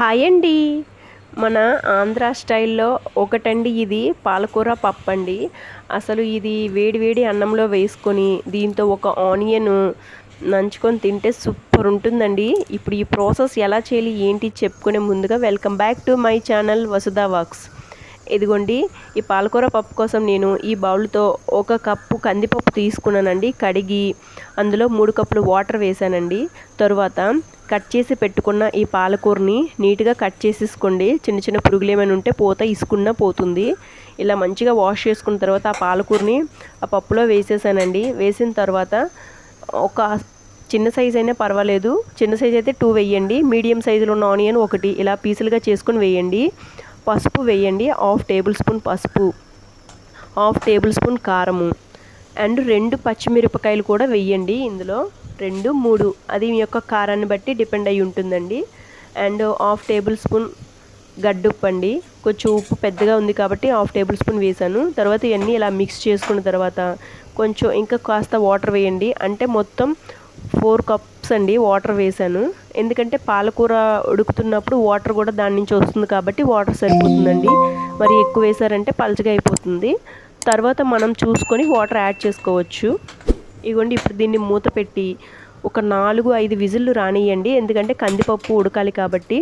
Hi అండి. మన ఆంధ్ర స్టైల్లో ఒకటండి ఇది పాలకూర పప్పు అండి అసలు ఇది వేడి వేడి అన్నంలో వేసుకొని దీంతో ఒక ఆనియన్ నంచుకొని తింటే సూపర్ ఉంటుందండి. ఇప్పుడు ఈ ప్రాసెస్ ఎలా చేయాలి ఏంటి చెప్పుకునే ముందుగా welcome back to my channel Vasudha wax. ఇదిగోండి ఈ పాలకూర పప్పు కోసం నేను ఈ బౌల్తో ఒక కప్పు కందిపప్పు తీసుకున్నానండి. కడిగి అందులో మూడు కప్పులు వాటర్ వేసానండి తరువాత కట్ చేసి పెట్టుకున్న ఈ పాలకూరని నీట్గా కట్ చేసేసుకోండి. చిన్న చిన్న పురుగులు ఏమైనా ఉంటే పోత ఇసుకున్నా పోతుంది. ఇలా మంచిగా వాష్ చేసుకున్న తర్వాత ఆ పాలకూరని ఆ పప్పులో వేసేసానండి. వేసిన తర్వాత ఒక చిన్న సైజ్ అయినా పర్వాలేదు. చిన్న సైజ్ అయితే టూ వేయండి. మీడియం సైజులో ఉన్న ఆనియన్ ఒకటి ఇలా పీసులుగా చేసుకొని వేయండి. పసుపు వేయండి. హాఫ్ టేబుల్ స్పూన్ పసుపు హాఫ్ టేబుల్ స్పూన్ కారము అండ్ రెండు పచ్చిమిరపకాయలు కూడా వేయండి. ఇందులో రెండు మూడు. అది మీ యొక్క కారాన్ని బట్టి డిపెండ్ అయి ఉంటుందండి. అండ్ హాఫ్ టేబుల్ స్పూన్ గడ్డుప్పు అండి. కొంచెం ఉప్పు పెద్దగా ఉంది కాబట్టి హాఫ్ టేబుల్ స్పూన్ వేసాను. తర్వాత ఇవన్నీ ఇలా మిక్స్ చేసుకున్న తర్వాత కొంచెం ఇంకా కాస్త వాటర్ వేయండి. అంటే మొత్తం ఫోర్ కప్స్ అండి వాటర్ వేసాను ఎందుకంటే పాలకూర ఉడుకుతున్నప్పుడు వాటర్ కూడా దాని నుంచి వస్తుంది కాబట్టి వాటర్ సరిపోతుందండి. మరి ఎక్కువ వేసారంటే పలచగా అయిపోతుంది. తర్వాత మనం చూసుకొని వాటర్ యాడ్ చేసుకోవచ్చు. ఇగోండి ఇప్పుడు దీన్ని మూత పెట్టి ఒక నాలుగు ఐదు విజిల్లు రానియండి ఎందుకంటే కందిపప్పు ఉడకాలి కాబట్టి.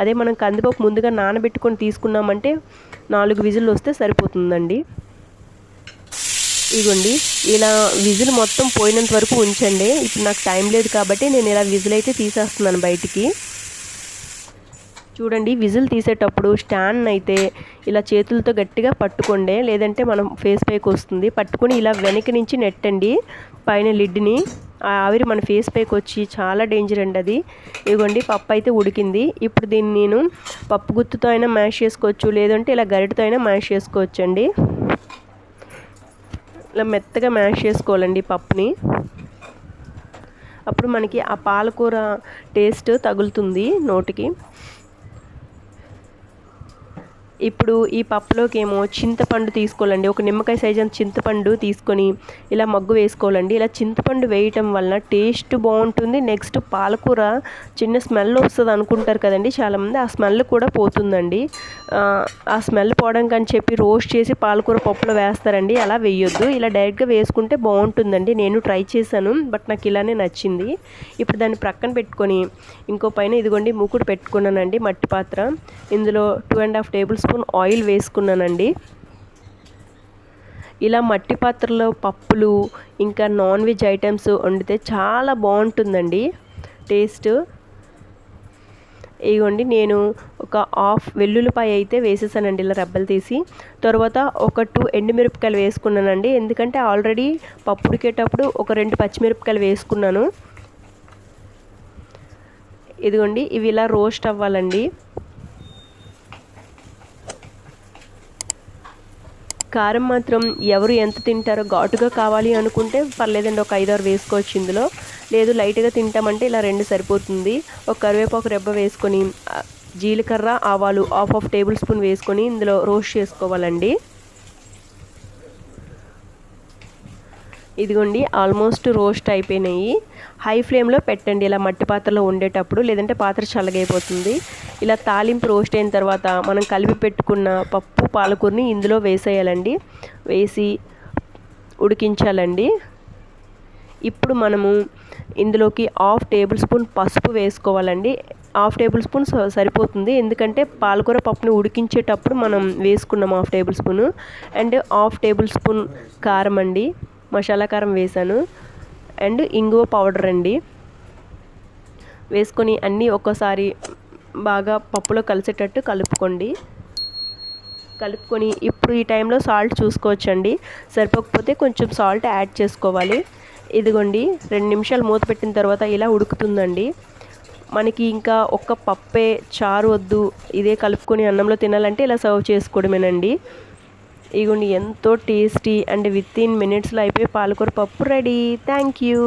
అదే మనం కందిపప్పు ముందుగా నానబెట్టుకొని తీసుకున్నామంటే నాలుగు విజిల్లు వస్తే సరిపోతుందండి. ఇగోండి ఇలా విజిల్ మొత్తం పోయినంత వరకు ఉంచండి. ఇప్పుడు నాకు టైం లేదు కాబట్టి నేను ఇలా విజిల్ అయితే తీసేస్తున్నాను బయటికి. చూడండి విజిల్ తీసేటప్పుడు స్టాండ్ అయితే ఇలా చేతులతో గట్టిగా పట్టుకోండి. లేదంటే మనం ఫేస్ పైకి వస్తుంది. పట్టుకొని ఇలా వెనక నుంచి నెట్టండి పైన లిడ్ని ఆ ఆవిరి మన ఫేస్ పైకి వచ్చి చాలా డేంజర్ అండి అది. ఇదిగోండి పప్పు అయితే ఉడికింది. ఇప్పుడు దీన్ని నేను పప్పు గుత్తుతో అయినా మ్యాష్ చేసుకోవచ్చు. లేదంటే ఇలా గరిటతో అయినా మ్యాష్ చేసుకోవచ్చు అండి ఇలా మెత్తగా మ్యాష్ చేసుకోవాలండి పప్పుని. అప్పుడు మనకి ఆ పాలకూర టేస్ట్ తగులుతుంది నోటికి. ఇప్పుడు ఈ పప్పులోకి ఏమో చింతపండు తీసుకోవాలండి. ఒక నిమ్మకాయ సైజ్ అంత చింతపండు తీసుకొని ఇలా మగ్గు వేసుకోవాలండి. ఇలా చింతపండు వేయటం వలన టేస్ట్ బాగుంటుంది. నెక్స్ట్ పాలకూర చిన్న స్మెల్ వస్తుంది అనుకుంటారు కదండి చాలామంది. ఆ స్మెల్ కూడా పోతుందండి. ఆ స్మెల్ పోవడానికి అని చెప్పి రోస్ట్ చేసి పాలకూర పప్పులో వేస్తారండి. అలా వేయొద్దు. ఇలా డైరెక్ట్గా వేసుకుంటే బాగుంటుందండి. నేను ట్రై చేశాను బట్ నాకు ఇలానే నచ్చింది. ఇప్పుడు దాన్ని ప్రక్కన పెట్టుకొని ఇంకో పైన ఇదిగోండి మూకుడు పెట్టుకున్నానండి మట్టి పాత్ర. ఇందులో two and half tablespoon oil వేసుకున్నానండి. ఇలా మట్టి పాత్రలో పప్పులు ఇంకా నాన్ వెజ్ ఐటమ్స్ వండితే చాలా బాగుంటుందండి. టేస్ట్. ఇగోండి నేను ఒక హాఫ్ వెల్లుల్లిపాయ అయితే వేసేసానండి ఇలా రెబ్బలు తీసి. తర్వాత ఒక టూ ఎండుమిరపకాయలు వేసుకున్నానండి. ఎందుకంటే ఆల్రెడీ పప్పు ఉడికేటప్పుడు ఒక రెండు పచ్చిమిరపకాయలు వేసుకున్నాను. ఇదిగోండి ఇవి ఇలా రోస్ట్ అవ్వాలండి. కారం మాత్రం ఎవరు ఎంత తింటారో ఘాటుగా కావాలి అనుకుంటే పర్లేదండి ఒక ఐదారు వేసుకోవచ్చు ఇందులో. లేదు లైట్గా తింటామంటే ఇలా రెండు సరిపోతుంది. ఒక కరివేపాకు రెబ్బ వేసుకొని జీలకర్ర ఆవాలు హాఫ్ హాఫ్ టేబుల్ స్పూన్ వేసుకొని ఇందులో రోస్ట్ చేసుకోవాలండి. ఇదిగోండి ఆల్మోస్ట్ రోస్ట్ అయిపోయినాయి. హై ఫ్లేమ్లో పెట్టండి ఇలా మట్టి పాత్రలో ఉండేటప్పుడు లేదంటే పాత్ర చల్లగైపోతుంది. ఇలా తాలింపు రోస్ట్ అయిన తర్వాత మనం కలిపి పెట్టుకున్న పప్పు పాలకూరని ఇందులో వేసేయాలండి. వేసి ఉడికించాలండి. ఇప్పుడు మనము ఇందులోకి హాఫ్ టేబుల్ స్పూన్ పసుపు వేసుకోవాలండి. హాఫ్ టేబుల్ స్పూన్ సరిపోతుంది. ఎందుకంటే పాలకూర పప్పుని ఉడికించేటప్పుడు మనం వేసుకున్నాం half tablespoon. And half tablespoon కారం అండి. మసాలా కారం వేసాను. అండ్ ఇంగువ పౌడర్ అండి. వేసుకొని అన్నీ ఒక్కసారి బాగా పప్పులో కలిసేటట్టు కలుపుకోండి. కలుపుకొని ఇప్పుడు ఈ టైంలో సాల్ట్ చూసుకోవచ్చండి. సరిపోకపోతే కొంచెం సాల్ట్ యాడ్ చేసుకోవాలి. ఇదిగోండి రెండు నిమిషాలు మూత పెట్టిన తర్వాత ఇలా ఉడుకుతుందండి. మనకి ఇంకా ఒక్క పప్పే చారు వద్దు. ఇదే కలుపుకొని అన్నంలో తినాలంటే ఇలా సర్వ్ చేసుకోవడమేనండి. ఇగోండి ఎంతో టేస్టీ అండ్ విత్ ఇన్ మినిట్స్లో అయిపోయి పాలకూర పప్పు రెడీ. Thank you.